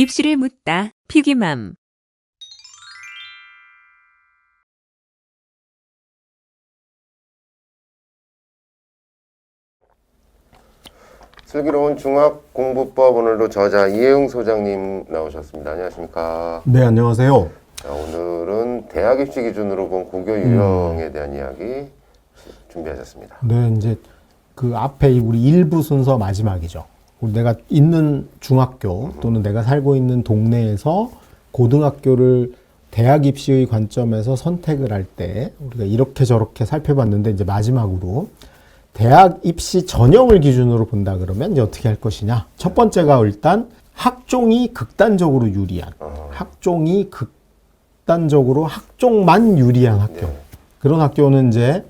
입시를 묻다. 피기맘. 슬기로운 중학 공부법 오늘도 저자 이혜웅 소장님 나오셨습니다. 안녕하십니까? 네, 안녕하세요. 자, 오늘은 대학 입시 기준으로 본 고교 유형에 대한 이야기 준비하셨습니다. 네, 이제 그 앞에 이 우리 일부 순서 마지막이죠. 내가 있는 중학교 또는 내가 살고 있는 동네에서 고등학교를 대학 입시의 관점에서 선택을 할 때 우리가 이렇게 저렇게 살펴봤는데 이제 마지막으로 대학 입시 전형을 기준으로 본다 그러면 이제 어떻게 할 것이냐. 첫 번째가 일단 학종이 극단적으로 유리한 학종이 극단적으로 학종만 유리한 학교. 네. 그런 학교는 이제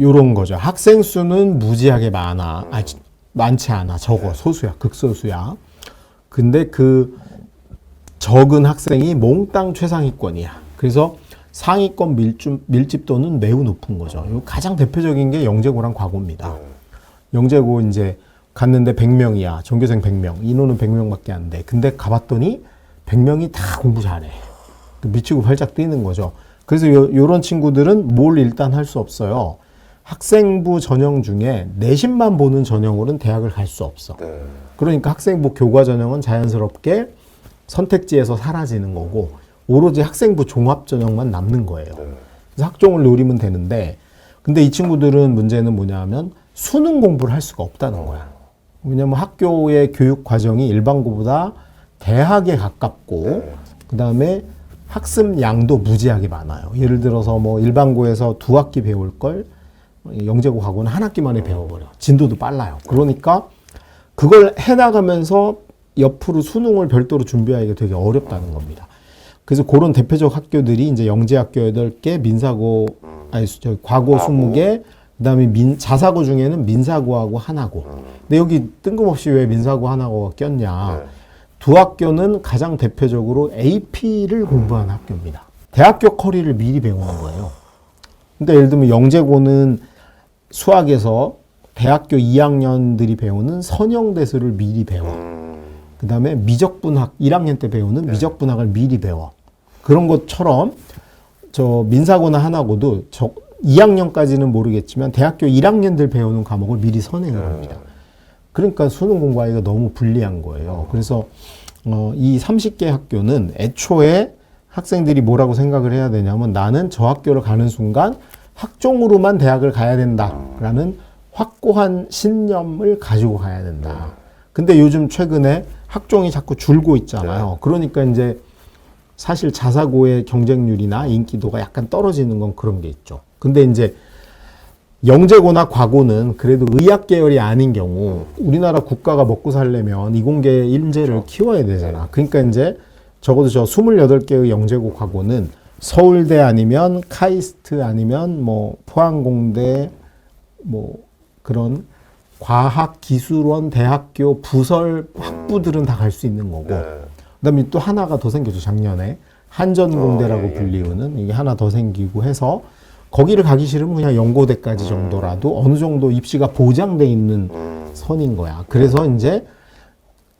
요런 거죠. 학생 수는 무지하게 많아. 아, 지- 많지 않아. 적어. 소수야. 극소수야. 근데 그 적은 학생이 몽땅 최상위권이야. 그래서 상위권 밀집, 밀집도는 매우 높은 거죠. 요 가장 대표적인 게 영재고랑 과고입니다. 영재고 이제 갔는데 100명이야. 전교생 100명. 인원은 100명밖에 안 돼. 근데 가봤더니 100명이 다 공부 잘해. 그 미치고 팔짝 뛰는 거죠. 그래서 요, 요런 친구들은 뭘 일단 할 수 없어요. 학생부 전형 중에 내신만 보는 전형으로는 대학을 갈 수 없어. 네. 그러니까 학생부 교과 전형은 자연스럽게 선택지에서 사라지는 거고 오로지 학생부 종합 전형만 남는 거예요. 네. 그래서 학종을 노리면 되는데 근데 이 친구들은 문제는 뭐냐면 수능 공부를 할 수가 없다는 거야. 왜냐면 학교의 교육 과정이 일반고보다 대학에 가깝고 네. 그다음에 학습 양도 무지하게 많아요. 예를 들어서 뭐 일반고에서 두 학기 배울 걸 영재고 가고는 한 학기 만에 배워버려. 진도도 빨라요. 그러니까 그걸 해나가면서 옆으로 수능을 별도로 준비하기가 되게 어렵다는 겁니다. 그래서 그런 대표적 학교들이 이제 영재학교 8개, 민사고, 아니, 저, 과고 20개, 그 다음에 민, 자사고 중에는 민사고하고 하나고. 근데 여기 뜬금없이 왜 민사고 하나고가 꼈냐. 네. 두 학교는 가장 대표적으로 AP를 공부하는 학교입니다. 대학교 커리를 미리 배우는 거예요. 그러니까 예를 들면 영재고는 수학에서 대학교 2학년들이 배우는 선형대수를 미리 배워. 음, 그 다음에 미적분학, 1학년 때 배우는 미적분학을 미리 배워. 그런 것처럼 저 민사고나 하나고도 저 2학년까지는 모르겠지만 대학교 1학년들 배우는 과목을 미리 선행을 합니다. 그러니까 수능 공부하기가 너무 불리한 거예요. 그래서 어, 이 30개 학교는 애초에 학생들이 뭐라고 생각을 해야 되냐면 나는 저 학교를 가는 순간 학종으로만 대학을 가야 된다라는 확고한 신념을 가지고 가야 된다. 근데 요즘 최근에 학종이 자꾸 줄고 있잖아요. 그러니까 이제 사실 자사고의 경쟁률이나 인기도가 약간 떨어지는 건 그런 게 있죠. 근데 이제 영재고나 과고는 그래도 의학 계열이 아닌 경우 우리나라 국가가 먹고 살려면 이공계 인재를 키워야 되잖아. 그러니까 이제 적어도 저 28개의 영재고 과고는 서울대 아니면 카이스트 아니면 뭐 포항공대 뭐 그런 과학기술원 대학교 부설 학부들은 다 갈 수 있는 거고 네. 그다음에 또 하나가 더 생겼죠 작년에 한전공대라고 어, 예, 예. 불리우는 이게 하나 더 생기고 해서 거기를 가기 싫으면 그냥 연고대까지 정도라도 어느 정도 입시가 보장돼 있는 음, 선인 거야. 그래서 이제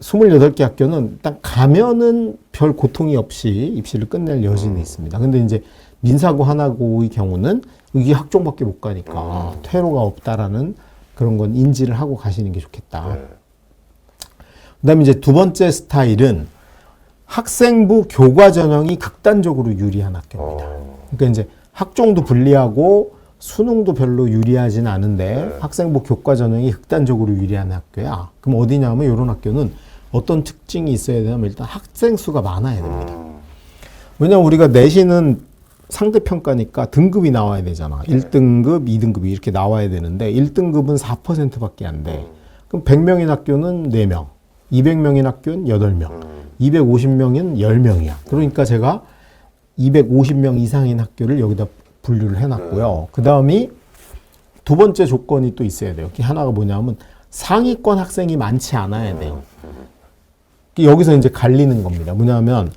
28개 학교는 일단 가면은 별 고통이 없이 입시를 끝낼 여지는 있습니다. 근데 이제 민사고 하나고의 경우는 이게 학종밖에 못 가니까 퇴로가 없다라는 그런 건 인지를 하고 가시는 게 좋겠다. 네. 그다음에 이제 두 번째 스타일은 학생부 교과 전형이 극단적으로 유리한 학교입니다. 어, 그러니까 이제 학종도 불리하고 수능도 별로 유리하진 않은데 학생부 교과 전형이 극단적으로 유리한 학교야. 그럼 어디냐면 이런 학교는 어떤 특징이 있어야 되냐면 일단 학생 수가 많아야 됩니다. 음, 왜냐면 우리가 내신은 상대평가니까 등급이 나와야 되잖아. 1등급, 2등급이 이렇게 나와야 되는데 1등급은 4%밖에 안 돼. 그럼 100명인 학교는 4명, 200명인 학교는 8명, 250명인 10명이야. 그러니까 제가 250명 이상인 학교를 여기다 분류를 해놨고요. 그 다음이 두 번째 조건이 또 있어야 돼요. 그 하나가 뭐냐면 상위권 학생이 많지 않아야 돼요. 여기서 이제 갈리는 겁니다. 뭐냐면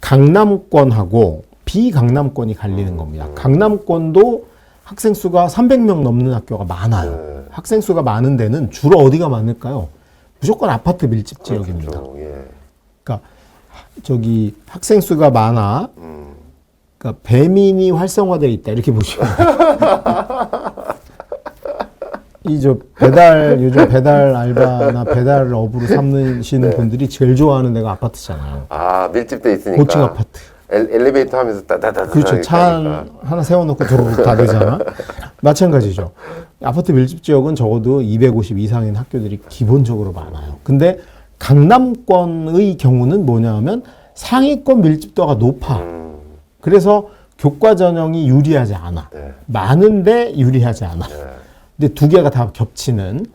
강남권하고 비강남권이 갈리는 겁니다. 강남권도 학생 수가 300명 넘는 학교가 많아요. 네. 학생 수가 많은 데는 주로 어디가 많을까요? 무조건 아파트 밀집 지역입니다. 그렇죠. 예. 그러니까 저기 학생 수가 많아. 음. 그러니까 배민이 활성화되어 있다 이렇게 보시면 이 저 배달 요즘 배달 알바나 배달 업으로 삼으시는 네. 분들이 제일 좋아하는 데가 아파트잖아요. 아 밀집돼 있으니까. 고층 아파트. 엘, 엘리베이터 하면서 따다다다. 그렇죠. 차 한- 하나 세워놓고 도로로 다 되잖아. 마찬가지죠. 아파트 밀집 지역은 적어도 250 이상인 학교들이 기본적으로 많아요. 근데 강남권의 경우는 뭐냐하면 상위권 밀집도가 높아. 음. 그래서 교과 전형이 유리하지 않아. 네. 많은데 유리하지 않아. 네. 근데 두 개가 다 겹치는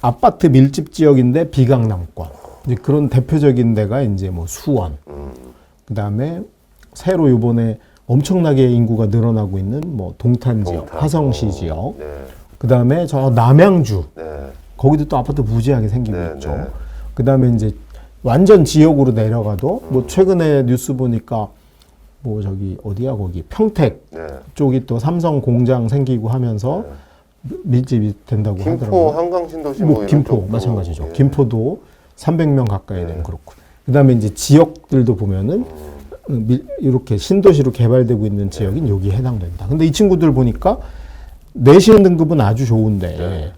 아파트 밀집 지역인데 비강남권. 이제 그런 대표적인 데가 이제 뭐 수원. 음. 그다음에 새로 이번에 엄청나게 인구가 늘어나고 있는 뭐 동탄 지역, 동탄. 화성시 어, 지역. 네. 그 다음에 저 남양주. 네. 거기도 또 아파트 무지하게 생기고 네, 있죠. 네. 그 다음에 이제 완전 지역으로 내려가도 뭐 최근에 뉴스 보니까 뭐 저기 어디야 거기 평택 네. 쪽이 또 삼성 공장 생기고 하면서 밀집이 된다고 김포 하더라고요. 한강 신도시 뭐 뭐 김포 마찬가지죠. 예. 김포도 300명 가까이 네. 되는 그렇고. 그다음에 이제 지역들도 보면은 음. 밀- 이렇게 신도시로 개발되고 있는 지역인 여기에 해당된다. 근데 이 친구들 보니까 내신 등급은 아주 좋은데 네.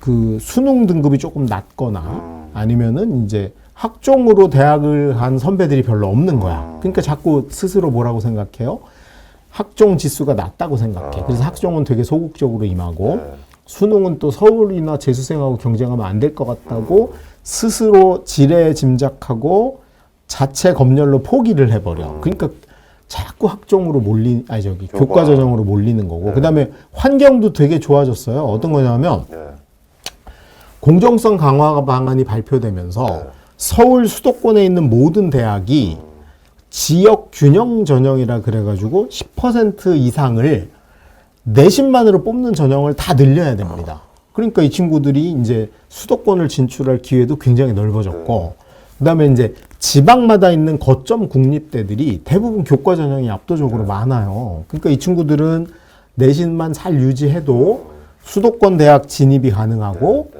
그 수능 등급이 조금 낮거나 음. 아니면은 이제 학종으로 대학을 간 선배들이 별로 없는 음. 거야. 그러니까 자꾸 스스로 뭐라고 생각해요? 학종 지수가 낮다고 생각해. 그래서 학종은 되게 소극적으로 임하고 아. 네. 수능은 또 서울이나 재수생하고 경쟁하면 안 될 것 같다고 스스로 지레 짐작하고 자체 검열로 포기를 해버려. 그러니까 자꾸 학종으로 몰리, 아니 저기 교과. 교과 전형으로 몰리는 거고. 네. 그다음에 환경도 되게 좋아졌어요. 어떤 거냐면 네. 공정성 강화 방안이 발표되면서 네. 서울 수도권에 있는 모든 대학이 지역 균형 전형이라 그래가지고 10% 이상을 내신만으로 뽑는 전형을 다 늘려야 됩니다. 그러니까 이 친구들이 이제 수도권을 진출할 기회도 굉장히 넓어졌고, 그 다음에 이제 지방마다 있는 거점 국립대들이 대부분 교과 전형이 압도적으로 많아요. 그러니까 이 친구들은 내신만 잘 유지해도 수도권 대학 진입이 가능하고,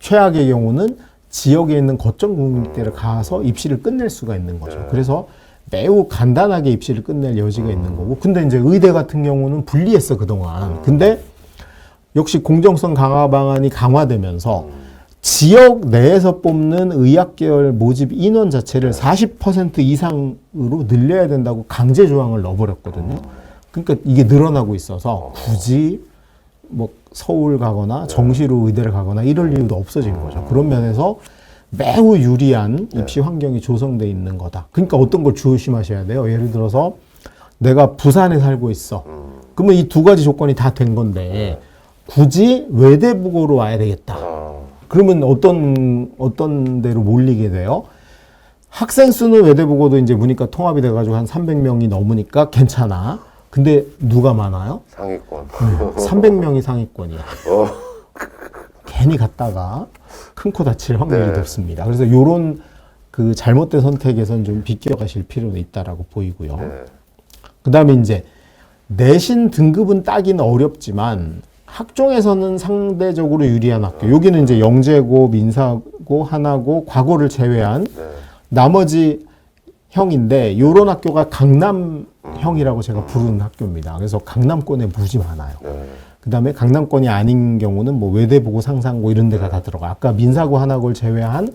최악의 경우는 지역에 있는 거점 국립대를 가서 입시를 끝낼 수가 있는 거죠. 그래서 매우 간단하게 입시를 끝낼 여지가 있는 거고. 근데 이제 의대 같은 경우는 불리했어, 그동안. 근데 역시 공정성 강화 방안이 강화되면서 지역 내에서 뽑는 의학계열 모집 인원 자체를 40% 이상으로 늘려야 된다고 강제 조항을 넣어버렸거든요. 그러니까 이게 늘어나고 있어서 굳이 뭐 서울 가거나 정시로 의대를 가거나 이럴 이유도 없어진 거죠. 그런 면에서 매우 유리한 입시 환경이 조성돼 있는 거다. 그러니까 어떤 걸 조심하셔야 돼요. 예를 들어서 내가 부산에 살고 있어. 그러면 이 두 가지 조건이 다 된 건데 굳이 외대부고로 와야 되겠다. 아. 그러면 어떤 어떤 데로 몰리게 돼요? 학생 수는 외대부고도 이제 문이과 통합이 돼가지고 한 300명이 넘으니까 괜찮아. 근데 누가 많아요? 상위권. 300명이 상위권이야. 어. 괜히 갔다가 큰 코 다칠 확률이 네. 높습니다. 그래서 요런 그 잘못된 선택에선 좀 비껴가실 필요는 있다라고 보이고요. 네. 그 다음에 이제 내신 등급은 따기는 어렵지만 학종에서는 상대적으로 유리한 학교. 여기는 이제 영재고, 민사고, 하나고, 과고를 제외한 네. 나머지 형인데 요런 학교가 강남형이라고 제가 부르는 학교입니다. 그래서 강남권에 무지 많아요. 네. 그 다음에 강남권이 아닌 경우는 뭐 외대보고 상상고 이런 데가 다 들어가. 아까 민사고 하나고를 제외한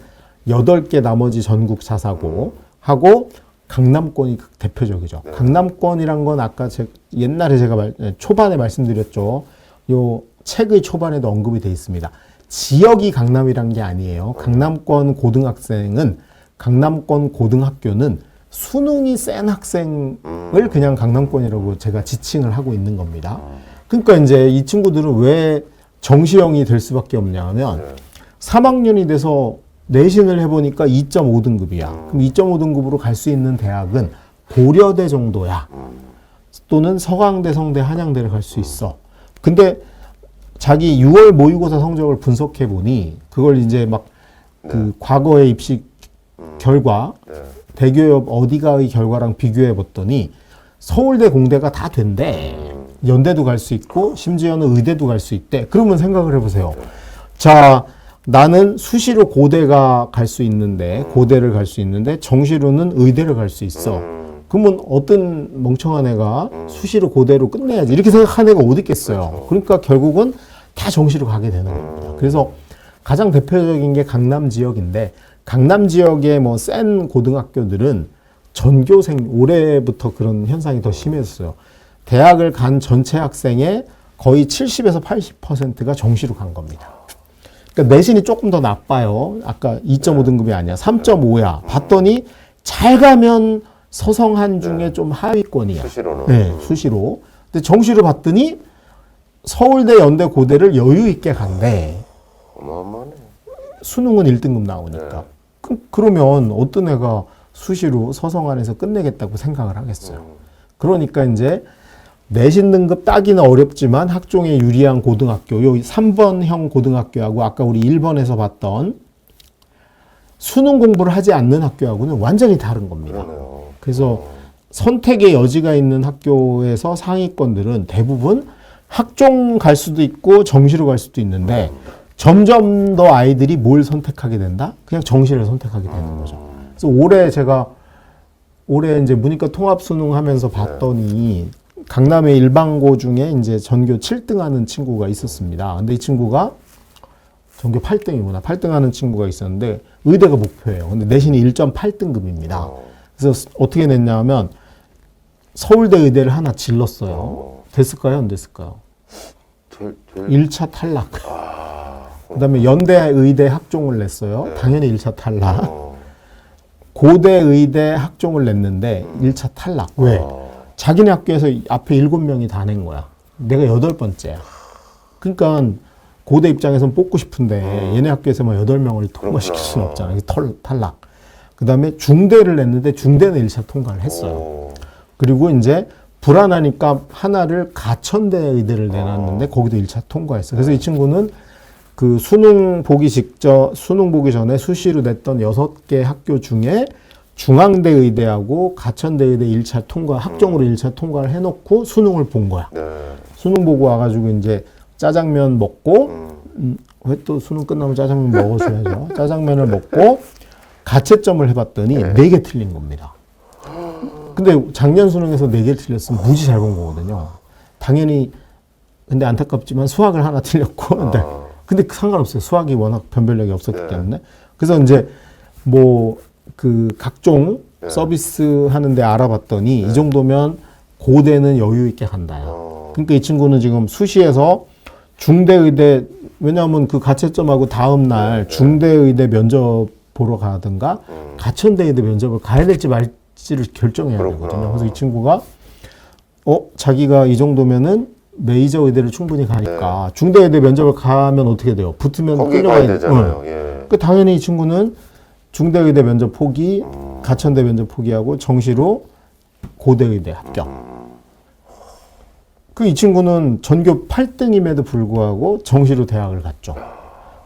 여덟 개 나머지 전국 자사고 하고 강남권이 그 대표적이죠. 강남권이란 건 아까 제 옛날에 제가 말, 초반에 말씀드렸죠. 요 책의 초반에도 언급이 돼 있습니다. 지역이 강남이란 게 아니에요. 강남권 고등학생은 강남권 고등학교는 수능이 센 학생을 그냥 강남권이라고 제가 지칭을 하고 있는 겁니다. 그러니까 이제 이 친구들은 왜 정시형이 될 수밖에 없냐 하면 3학년이 돼서 내신을 해보니까 2.5등급이야. 그럼 2.5등급으로 갈 수 있는 대학은 고려대 정도야. 또는 서강대, 성대, 한양대를 갈 수 있어. 근데 자기 6월 모의고사 성적을 분석해 보니 그걸 이제 막그 과거의 입시 결과 네. 대교협 어디가의 결과랑 비교해 봤더니 서울대 공대가 다 된대. 연대도 갈 수 있고 심지어는 의대도 갈 수 있대. 그러면 생각을 해보세요. 자 나는 수시로 고대가 갈 수 있는데 고대를 갈 수 있는데 정시로는 의대를 갈 수 있어. 음, 그러면 어떤 멍청한 애가 수시로 고대로 끝내야지 이렇게 생각하는 애가 어디 있겠어요. 그러니까 결국은 다 정시로 가게 되는 겁니다. 그래서 가장 대표적인 게 강남 지역인데 강남 지역의 뭐 센 고등학교들은 전교생 올해부터 그런 현상이 더 심해졌어요. 대학을 간 전체 학생의 거의 70에서 80%가 정시로 간 겁니다. 그러니까 내신이 조금 더 나빠요. 아까 2.5등급이 아니야. 3.5야. 봤더니 잘 가면 서성한 중에 좀 하위권이야. 수시로는. 네, 수시로. 근데 정시로 봤더니 서울대, 연대, 고대를 여유 있게 간대. 어마어마하네. 수능은 1등급 나오니까. 그, 그러면 어떤 애가 수시로 서성안에서 끝내겠다고 생각을 하겠어요. 그러니까 이제 내신 등급 따기는 어렵지만 학종에 유리한 고등학교, 요 3번형 고등학교하고 아까 우리 1번에서 봤던 수능 공부를 하지 않는 학교하고는 완전히 다른 겁니다. 그러네요. 그래서 선택의 여지가 있는 학교에서 상위권들은 대부분 학종 갈 수도 있고 정시로 갈 수도 있는데 점점 더 아이들이 뭘 선택하게 된다? 그냥 정시를 선택하게 되는 거죠. 그래서 올해 제가 올해 이제 문이과 통합 수능 하면서 봤더니 강남의 일반고 중에 이제 전교 7등 하는 친구가 있었습니다. 근데 이 친구가 전교 8등이구나. 8등 하는 친구가 있었는데 의대가 목표예요. 근데 내신이 1.8등급입니다. 어. 그래서 어떻게 냈냐면 서울대 의대를 하나 질렀어요. 어. 됐을까요? 안 됐을까요? 될, 될. 1차 탈락. 아, 그다음에 연대 의대 학종을 냈어요. 당연히 1차 탈락. 어. 고대 의대 학종을 냈는데 1차 탈락. 왜? 어. 자기네 학교에서 앞에 일곱 명이 다 낸 거야. 내가 여덟 번째야. 그러니까 고대 입장에선 뽑고 싶은데 얘네 학교에서만 여덟 명을 통과시킬 수는 음. 없잖아. 털, 탈락. 그 다음에 중대를 냈는데 중대는 1차 통과를 했어요. 어. 그리고 이제 불안하니까 하나를 가천대 의대를 내놨는데 거기도 1차 통과했어. 그래서 이 친구는 그 수능 보기 직전, 수능 보기 전에 수시로 냈던 여섯 개 학교 중에 중앙대 의대하고 가천대 의대 1차 통과, 학종으로 1차 통과를 해놓고 수능을 본 거야. 네. 수능 보고 와가지고 이제 짜장면 먹고, 음. 음, 왜 또 수능 끝나면 짜장면 먹어줘야죠. 짜장면을 먹고 가채점을 해봤더니 네 개 틀린 겁니다. 근데 작년 수능에서 네 개 틀렸으면 무지 잘 본 거거든요. 당연히 근데 안타깝지만 수학을 하나 틀렸고 근데, 아. 근데 상관없어요. 수학이 워낙 변별력이 없었기 네. 때문에 그래서 이제 뭐 그 각종 네. 서비스 하는데 알아봤더니 이 정도면 고대는 여유 있게 간다요. 어. 그러니까 이 친구는 지금 수시에서 중대의대 왜냐하면 그 가채점하고 다음 날 중대의대 면접 보러 가든가 가천대의대 면접을 가야 될지 말지를 결정해야 그렇구나. 되거든요. 그래서 이 친구가 어 자기가 이 정도면은 메이저 의대를 충분히 가니까 중대 의대 면접을 가면 어떻게 돼요? 붙으면 거기 끌려가야. 되잖아요. 응. 예. 그 당연히 이 친구는 중대의대 면접 포기, 가천대 면접 포기하고 정시로 고대의대 합격. 그 이 친구는 전교 8등임에도 불구하고 정시로 대학을 갔죠.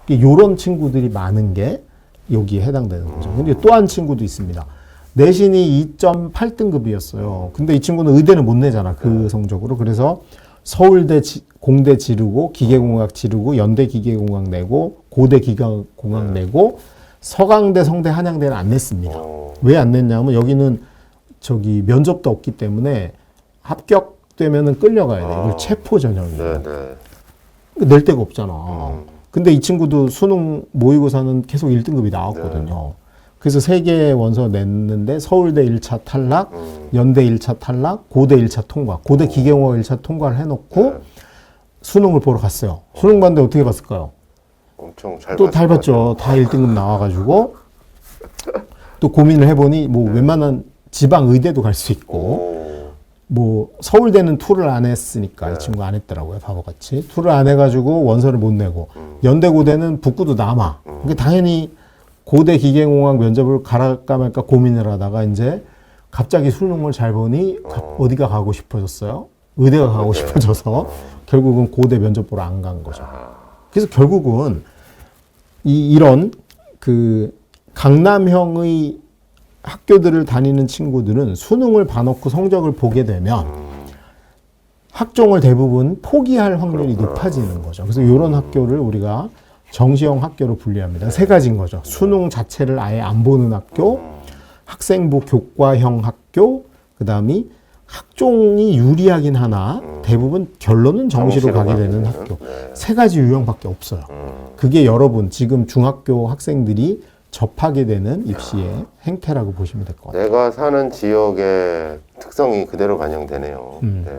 이런 친구들이 많은 게 여기에 해당되는 거죠. 근데 또 한 친구도 있습니다. 내신이 2.8등급이었어요. 근데 이 친구는 의대는 못 내잖아. 그 성적으로. 그래서 서울대 지- 공대 지르고 기계공학 지르고 연대 기계공학 내고 고대 기계공학 내고 서강대 성대 한양대는 안 냈습니다. 어. 왜안 냈냐면 여기는 저기 면접도 없기 때문에 합격되면은 끌려가야 돼. 이걸 아. 체포 전형이에요. 네, 네. 낼 데가 없잖아. 음. 근데 이 친구도 수능 모의고사는 계속 1등급이 나왔거든요. 그래서 세개 원서 냈는데 서울대 1차 탈락, 음. 연대 1차 탈락, 고대 1차 통과, 고대 기계공학 1차 통과를 해놓고 네. 수능을 보러 갔어요. 수능 봤는데 어떻게 봤을까요? 엄청 잘또 봤죠. 다 1등급 나와가지고. 또 고민을 해보니 뭐 웬만한 지방 의대도 갈 수. 있고. 오. 뭐 서울대는 투를 안 했으니까 네. 이 친구 안 했더라고요 바보같이. 투를 안 해가지고 원서를 못 내고. 음. 연대 고대는 북구도 남아. 그러니까 당연히 고대 기계공학 면접을 갈까 말까 고민을 하다가 이제 갑자기 수능을 잘 보니 가- 어디가 가고 싶어졌어요? 의대가 가고 싶어져서. 결국은 고대 면접 보러 안 간 거죠. 그래서 결국은 이 이런 그 강남형의 학교들을 다니는 친구들은 수능을 봐놓고 성적을 보게 되면 학종을 대부분 포기할 확률이 높아지는 거죠. 그래서 이런 학교를 우리가 정시형 학교로 분류합니다. 세 가지인 거죠. 수능 자체를 아예 안 보는 학교, 학생부 교과형 학교, 그 다음이 학종이 유리하긴 하나 대부분 결론은 정시로 가게 되는 학교. 네. 세 가지 유형밖에 없어요. 그게 여러분 지금 중학교 학생들이 접하게 되는 입시의 행태라고 보시면 될 것 같아요. 내가 사는 지역의 특성이 그대로 반영되네요. 음. 네.